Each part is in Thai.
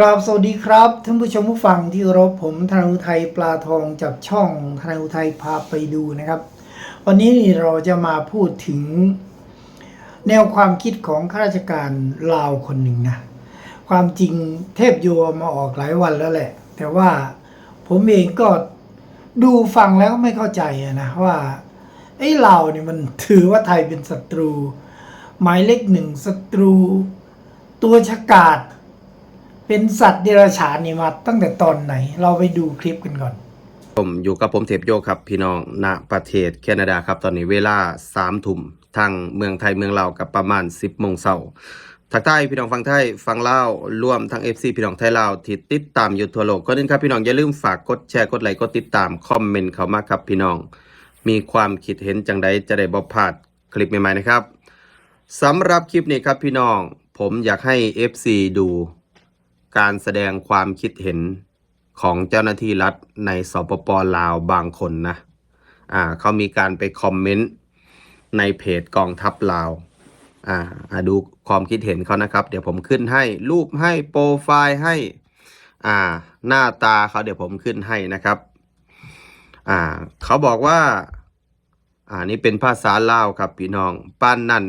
กราบสวัสดีครับท่านผู้ชมผู้ฟังที่รพผมธนาอุทัยปลาทองจากช่องธนาอุทัยพาไปดูนะครับ วันนี้เราจะมาพูดถึง แนวความคิดของข้าราชการลาวคนหนึ่งนะความจริงเทพโยมาออกหลายวันแล้วแหละ แต่ว่าผมเองก็ดูฟังแล้วไม่เข้าใจนะว่าไอ้ลาวเนี่ยมันถือว่าไทยเป็นศัตรู หมายเลขหนึ่งศัตรู ตัวฉกาจ เป็นสัตว์เดรัจฉานนี่มาตั้งแต่ตอนไหน เราไปดูคลิปกันก่อน ผมอยู่กับผมเทพโยครับ พี่น้องณประเทศแคนาดาครับ ตอนนี้เวลาสามทุ่มทางเมืองไทยเมืองลาวกับประมาณ 10โมงเช้าทักทายพี่น้องฟังไทยฟังเล่าวรวมทั้ง FC พี่น้องไทยลาวที่ติดตามอยู่ทั่วโลกก็นึงครับพี่น้องอย่าลืมฝากกดแชร์กดไลค์กดติดตามคอมเมนต์เขามาครับพี่น้อง มีความคิดเห็นจังใดจะได้บ่พลาดคลิปใหม่ๆนะครับสำหรับคลิปนี้ครับพี่น้อง ผมอยากให้ FC ดู การแสดงความคิดเห็นของเจ้าหน้าที่รัฐในสปปลาวบางคนนะอ่าเขามีการไปคอมเมนต์ในเพจกองทัพลาวอ่าดูความคิดเห็นเขานะครับ เดี๋ยวผมขึ้นให้รูปให้โปรไฟล์ให้อ่าหน้าตาเขาเดี๋ยวผมขึ้นให้นะครับอ่าเขาบอกว่าอ่านี่เป็นภาษาลาวครับพี่น้องป้านนั่น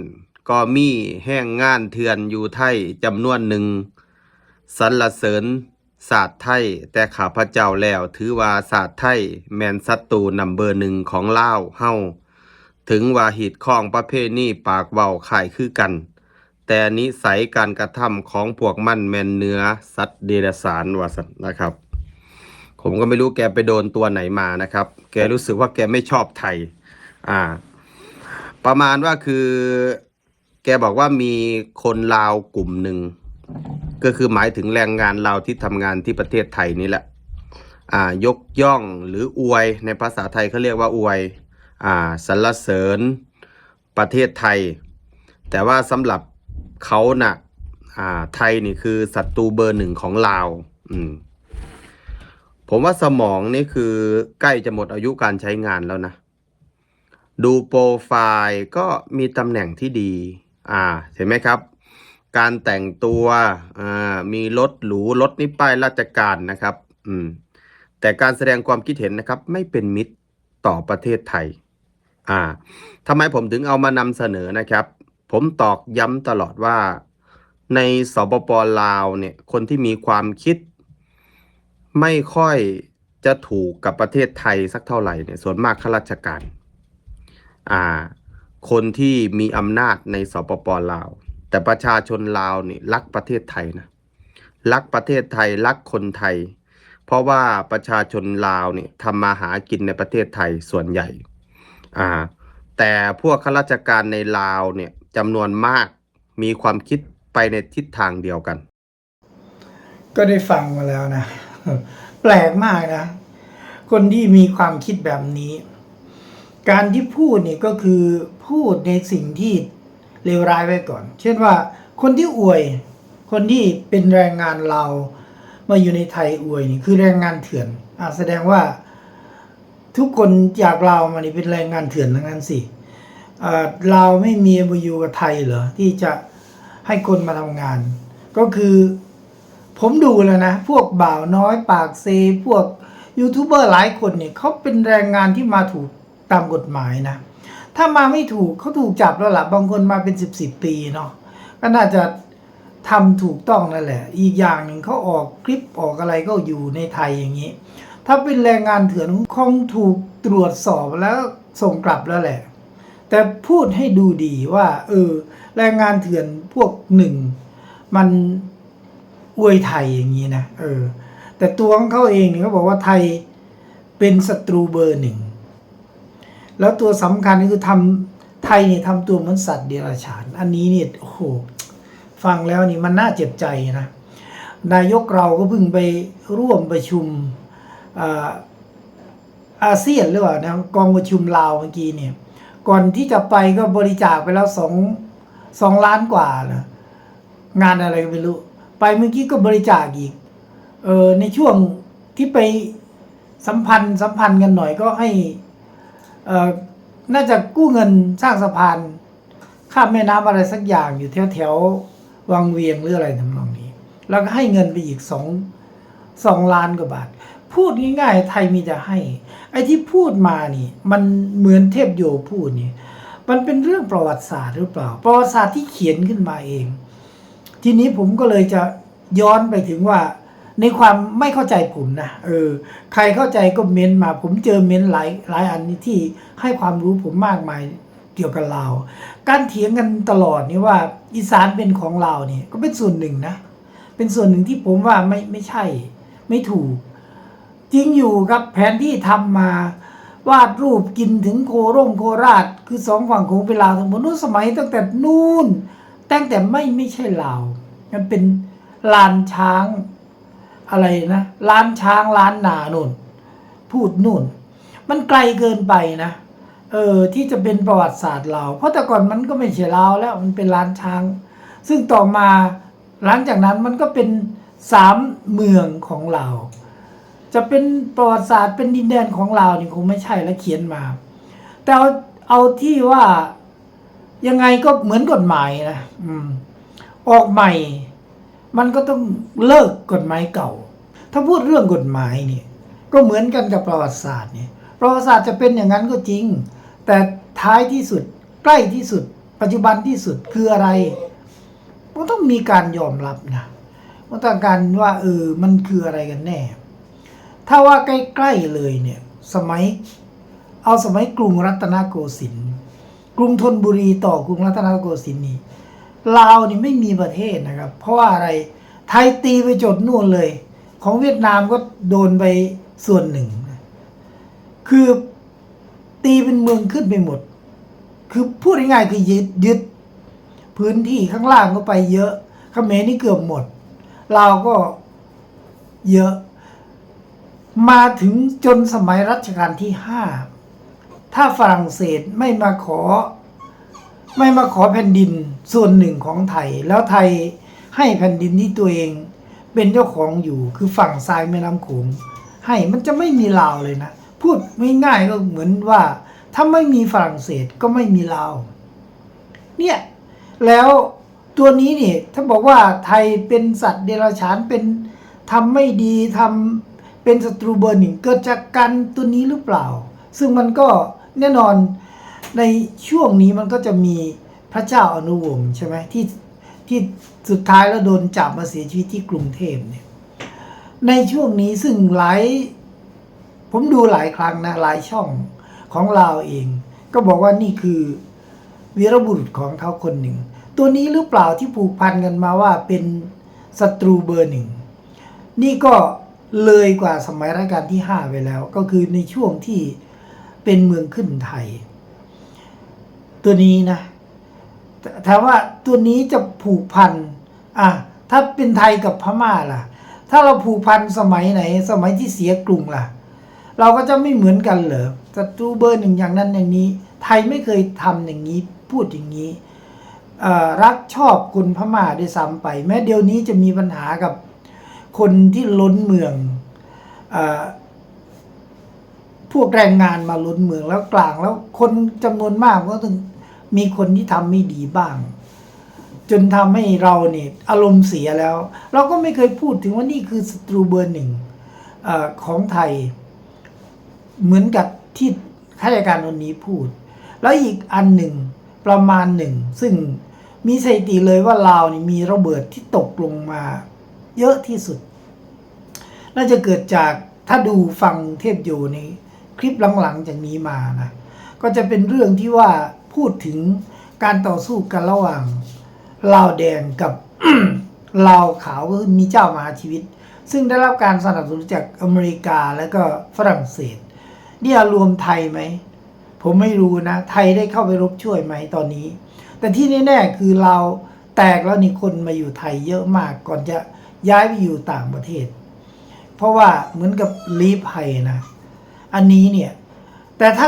ก็มีแห้งงานเถื่อนอยู่ไทยจำนวนหนึ่ง สรรเสริญศาสตร์ไทย แต่ข้าพเจ้าแล้วถือว่าศาสตร์ไทย แมนศัตรูนัมเบอร์หนึ่งของลาวเฮาถึงว่าหีดข้องประเภทนี้ปากเว้าขายคือกัน แต่นิสัยการกระทำของพวกมันแมนเนื้อสัตว์เดรัจฉานว่าสันนะครับ ผมก็ไม่รู้แกไปโดนตัวไหนมานะครับ แกรู้สึกว่าแกไม่ชอบไทย อ่า ประมาณว่าคือ แกบอกว่ามีคนลาวกลุ่มหนึ่ง ก็คือหมายถึงแรงงานเราวที่ทำงานที่ประเทศไทยนี่แหละอ่ายกย่องหรืออวยในภาษาไทยเขาเรียกว่าอวยอ่าสรรเสริญประเทศไทย แต่ว่าสำหรับเขาน่ะอ่าไทยนี่คือศัตรูเบอร์หนึ่งของลาวอืมผมว่าสมองนี่คือใกล้จะหมดอายุการใช้งานแล้วนะ ดูโปรไฟล์ก็มีตำแหน่งที่ดี อ่าเห็นไหมครับ การแต่งตัวอ่ามีรถหรูรถนี่ป้ายราชการนะครับ อืม แต่การแสดงความคิดเห็นนะครับ ไม่เป็นมิตรต่อประเทศไทย อ่าทำไมผมถึงเอามานำเสนอนะครับ ผมตอกย้ำตลอดว่า ในสปปลาวเนี่ย คนที่มีความคิด ไม่ค่อยจะถูกกับประเทศไทยสักเท่าไหร่เนี่ย ส่วนมากข้าราชการ อ่า คนที่มีอำนาจในสปปลาว แต่ประชาชนลาวนี่รักประเทศไทยนะรักประเทศไทยรักคนไทย เพราะว่าประชาชนลาวนี่ทำมาหากินในประเทศไทยส่วนใหญ่อ่าแต่พวกข้าราชการในลาวเนี่ยจำนวนมากมีความคิดไปในทิศทางเดียวกัน ก็ได้ฟังมาแล้วนะ แปลกมากนะ คนที่มีความคิดแบบนี้ การที่พูดเนี่ยก็คือพูดในสิ่งที่ เลวร้ายไว้ก่อน เช่นว่าคนที่อวย คนที่เป็นแรงงานเรามาอยู่ในไทยอวยนี่คือแรงงานเถื่อนอะแสดงว่าทุกคนจากเราวมานี่เป็นแรงงานเถื่อนทั้งนั้นสิเราไม่มีมาอยู่กับไทยเหรอที่จะให้คนมาทำงาน ก็คือผมดูแล้วนะ พวกบ่าวน้อยปากเซ พวกยูทูบเบอร์หลายคนเนี่ยเขาเป็นแรงงานที่มาถูกตามกฎหมายนะ ถ้ามาไม่ถูกเขาถูกจับแล้วล่ะบางคนมาเป็นสิบสิบปีเนาะก็น่าจะทำถูกต้องนั่นแหละ อีกอย่างหนึ่งเขาออกคลิปออกอะไรก็อยู่ในไทยอย่างนี้ ถ้าเป็นแรงงานเถื่อนคงถูกตรวจสอบแล้วส่งกลับแล้วแหละ แต่พูดให้ดูดีว่า เออ แรงงานเถื่อนพวกหนึ่ง มันอวยไทยอย่างนี้นะเออ แต่ตัวของเขาเองเนี่ยเขาบอกว่าไทยเป็นศัตรูเบอร์หนึ่ง แล้วตัวสำคัญก็คือทำไทยเนี่ยทำตัวเหมือนสัตว์เดรัจฉาน อันนี้เนี่ยโอ้โหฟังแล้วนี่มันน่าเจ็บใจนะนายกเราก็เพิ่งไปร่วมประชุมอาเซียนหรือเปล่านะกองประชุมลาวเมื่อกี้เนี่ย ก่อนที่จะไปก็บริจาคไปแล้วสองสองล้านกว่านะงานอะไรก็ไม่รู้ ไปเมื่อกี้ก็บริจาคอีกเออในช่วงที่ไปสัมพันธ์สัมพันธ์กันหน่อยก็ให้ น่าจะกู้เงินสร้างสะพานข้ามแม่น้ำอะไรสักอย่างอยู่แถวแถวๆวังเวียงหรืออะไรทำนองนี้ แล้วก็ให้เงินไปอีกสองสองล้านกว่าบาท พูดง่ายๆ ไทยมีแต่ให้ ไอ้ที่พูดมานี่ มันเหมือนเทพโยพูดนี่มันเป็นเรื่องประวัติศาสตร์หรือเปล่า ประวัติศาสตร์ที่เขียนขึ้นมาเอง ทีนี้ผมก็เลยจะย้อนไปถึงว่า ในความไม่เข้าใจผมนะเออใครเข้าใจก็เม้นมา ผมเจอเม้นหลายหลายอันนี้ที่ให้ความรู้ผมมากมายเกี่ยวกับลาวการเถียงกันตลอดนี่ว่าอีสานเป็นของลาวเนี่ยก็เป็นส่วนหนึ่งนะ เป็นส่วนหนึ่งที่ผมว่าไม่ไม่ใช่ ไม่ถูก จริงอยู่ครับแผนที่ทำมาวาดรูปกินถึงโคร่งโคราช คือสองฝั่งของเป็นลาวทั้งหมดนู้นสมัยตั้งแต่นู่นตั้งแต่ไม่ไม่ใช่ลาวมันเป็นลานช้าง อะไรนะล้านช้างล้านนานุ่น พูดนู่น มันไกลเกินไปนะเออที่จะเป็นประวัติศาสตร์ลาเพราะแต่ก่อนมันก็ไม่ใช่ลาวแล้วมันเป็นล้านช้าง ซึ่งต่อมาหลังจากนั้นมันก็เป็นสามเมืองของลาจะเป็นประวัติศาสตร์เป็นดินแดนของลานี่คงไม่ใช่แล้วเขียนมา แต่เอาเอาที่ว่ายังไงก็เหมือนกฎหมายนะอืมออกใหม่ มันก็ต้องเลิกกฎหมายเก่า ถ้าพูดเรื่องกฎหมายเนี่ยก็เหมือนกันกับประวัติศาสตร์เนี่ยประวัติศาสตร์จะเป็นอย่างนั้นก็จริง แต่ท้ายที่สุดใกล้ที่สุด ปัจจุบันที่สุดคืออะไรมันต้องมีการยอมรับนะมันต้องการว่าเออมันคืออะไรกันแน่ ถ้าว่าใกล้ๆเลยเนี่ยสมัยเอาสมัยกรุงรัตนโกสินทร์กรุงธนบุรีต่อกรุงรัตนโกสินทร์นี่ ลาวนี่ไม่มีประเทศนะครับ เพราะว่าอะไรไทยตีไปจดนู่นเลย ของเวียดนามก็โดนไปส่วนหนึ่ง คือตีเป็นเมืองขึ้นไปหมด คือพูดง่ายๆคือยึดยึดพื้นที่ข้างล่างก็ไปเยอะเขมรนี่เกือบหมดลาวก็เยอะ มาถึงจนสมัยรัชกาลที่ห้าถ้าฝรั่งเศสไม่มาขอ ไม่มาขอแผ่นดินส่วนหนึ่งของไทย แล้วไทยให้แผ่นดินที่ตัวเองเป็นเจ้าของอยู่คือฝั่งซ้ายแม่น้ำโขงให้มันจะไม่มีลาวเลยนะ พูดง่ายๆก็เหมือนว่าถ้าไม่มีฝรั่งเศสก็ไม่มีลาวเนี่ยแล้วตัวนี้นี่ถ้าบอกว่าไทยเป็นสัตว์เดรัจฉานเป็นทำไม่ดีทำเป็นศัตรูเบอร์หนึ่งเกิดจากกันตัวนี้หรือเปล่า ซึ่งมันก็แน่นอน ในช่วงนี้มันก็จะมีพระเจ้าอนุวงศ์ใช่ไหมที่ที่สุดท้ายแล้วโดนจับมาเสียชีวิตที่กรุงเทพเนี่ย ในช่วงนี้ซึ่งหลาย ผมดูหลายครั้งนะหลายช่องของลาเอง ก็บอกว่านี่คือวีรบุรุษของเขาคนหนึ่ง ตัวนี้หรือเปล่าที่ผูกพันกันมาว่าเป็นศัตรูเบอร์หนึ่ง นี่ก็เลยกว่าสมัยรัชกาลที่ห้าไปแล้ว ก็คือในช่วงที่เป็นเมืองขึ้นไทย ตัวนี้นะแต่ถามว่าตัวนี้จะผูกพันอะถ้าเป็นไทยกับพม่าล่ะ ถ้าเราผูกพันสมัยไหน สมัยที่เสียกรุงล่ะ เราก็จะไม่เหมือนกันเหรอศัตรูเบอร์หนึ่งอย่างนั้นอย่างนี้ ไทยไม่เคยทำอย่างนี้ พูดอย่างนี้อ่อรักชอบคนพม่าด้วยซ้ำไป แม้เดี๋ยวนี้จะมีปัญหากับคนที่ล้นเมืองอพวกแรงงานมาล้นเมืองแล้วกลางแล้วคนจำนวนมากก็ต้อง มีคนที่ทำไม่ดีบ้าง จนทำให้เราเนี่ยอารมณ์เสียแล้ว เราก็ไม่เคยพูดถึงว่านี่คือศัตรูเบอร์หนึ่งออของไทย เหมือนกับที่ข้าราชการคนนี้พูด แล้วอีกอันหนึ่งประมาณหนึ่ง ซึ่งมีสถิติเลยว่าลาวนี่มีระเบิดที่ตกลงมา เยอะที่สุด น่าจะเกิดจากถ้าดูฟังเทพโยในคลิปหลังๆจากนี้มานะก็จะเป็นเรื่องที่ว่า พูดถึงการต่อสู้กันระหว่างลาวแดงกับลาวขาวก็คือมีเจ้ามหาชีวิต ซึ่งได้รับการสนับสนุนจากอเมริกาและก็ฝรั่งเศสเนี่ยรวมไทยไหม ผมไม่รู้นะ ไทยได้เข้าไปรบช่วยไหมตอนนี้ แต่ที่แน่ๆคือเราแตกแล้วนี่คนมาอยู่ไทยเยอะมากก่อนจะย้ายไปอยู่ต่างประเทศ เพราะว่าเหมือนกับลีภัยนะ อันนี้เนี่ย แต่ถ้า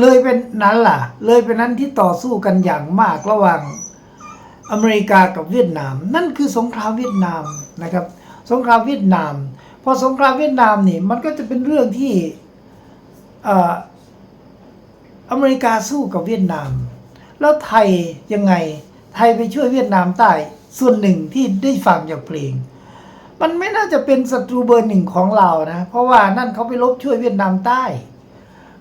เลยเป็นนั้นล่ะ เลยเป็นนั้นที่ต่อสู้กันอย่างมากระหว่างอเมริกากับเวียดนาม นั่นคือสงครามเวียดนามนะครับ สงครามเวียดนาม พอสงครามเวียดนามนี่มันก็จะเป็นเรื่องที่เอ่ออเมริกาสู้กับเวียดนาม แล้วไทยยังไงไทยไปช่วยเวียดนามใต้ส่วนหนึ่งที่ได้ฟังจากเพลง มันไม่น่าจะเป็นศัตรูเบอร์หนึ่งของเรานะ เพราะว่านั่นเขาไปลบช่วยเวียดนามใต้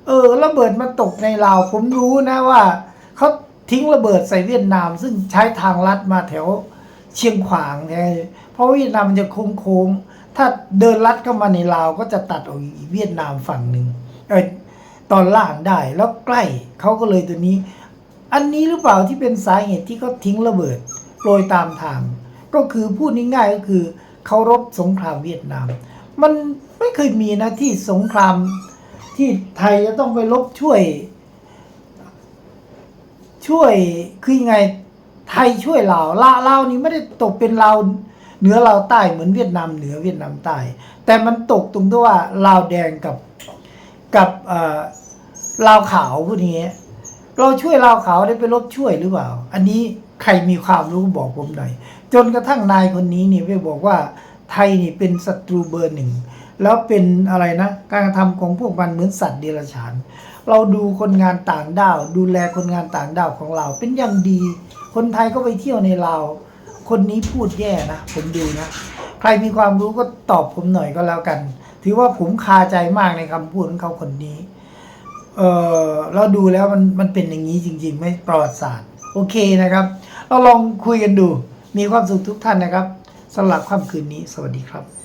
เออระเบิดมาตกในลาวผมรู้นะว่าเขาทิ้งระเบิดใส่เวียดนาม ซึ่งใช้ทางลัดมาแถวเชียงขวางไงเพราะเวียดนามมันจะโค้งๆถ้าเดินลัดเข้ามาในลาวก็จะตัดออกอีกเวียดนามฝั่งหนึ่งเออตอนล่างได้แล้วใกล้เขาก็เลยตัวนี้ อันนี้หรือเปล่าที่เป็นสาเหตุที่เขาทิ้งระเบิดโปรยตามทาง ก็คือพูดง่ายๆก็คือเคารพสงครามเวียดนาม มันไม่เคยมีนะที่สงคราม ที่ไทยจะต้องไปลบช่วย ช่วยคือยังไงไทยช่วยลาวลาวลาวนี้ไม่ได้ตกเป็นลาวเหนือลาวใต้เหมือนเวียดนามเหนือเวียดนามใต้ แต่มันตกตรงที่ว่าลาวแดงกับกับลาวขาวพวกนี้เราช่วยลาวขาวได้ไปลบช่วยหรือเปล่า อันนี้ใครมีความรู้บอกผมหน่อย จนกระทั่งนายคนนี้นี่ไปบอกว่าไทยนี่เป็นศัตรูเบอร์หนึ่ง แล้วเป็นอะไรนะ การกระทำของพวกมันเหมือนสัตว์เดรัจฉาน เราดูคนงานต่างด้าว ดูแลคนงานต่างด้าวของเราเป็นอย่างดี คนไทยก็ไปเที่ยวในลาวคนนี้พูดแย่นะ ผมดูนะ ใครมีความรู้ก็ตอบผมหน่อยก็แล้วกัน ถือว่าผมคาใจมากในคำพูดของเขาคนนี้ เออเราดูแล้วมันมันเป็นอย่างนี้จริงๆไม่ประวัติศาสตร์ โอเคนะครับ เราลองคุยกันดู มีความสุขทุกท่านนะครับสำหรับค่ำคืนนี้ สวัสดีครับ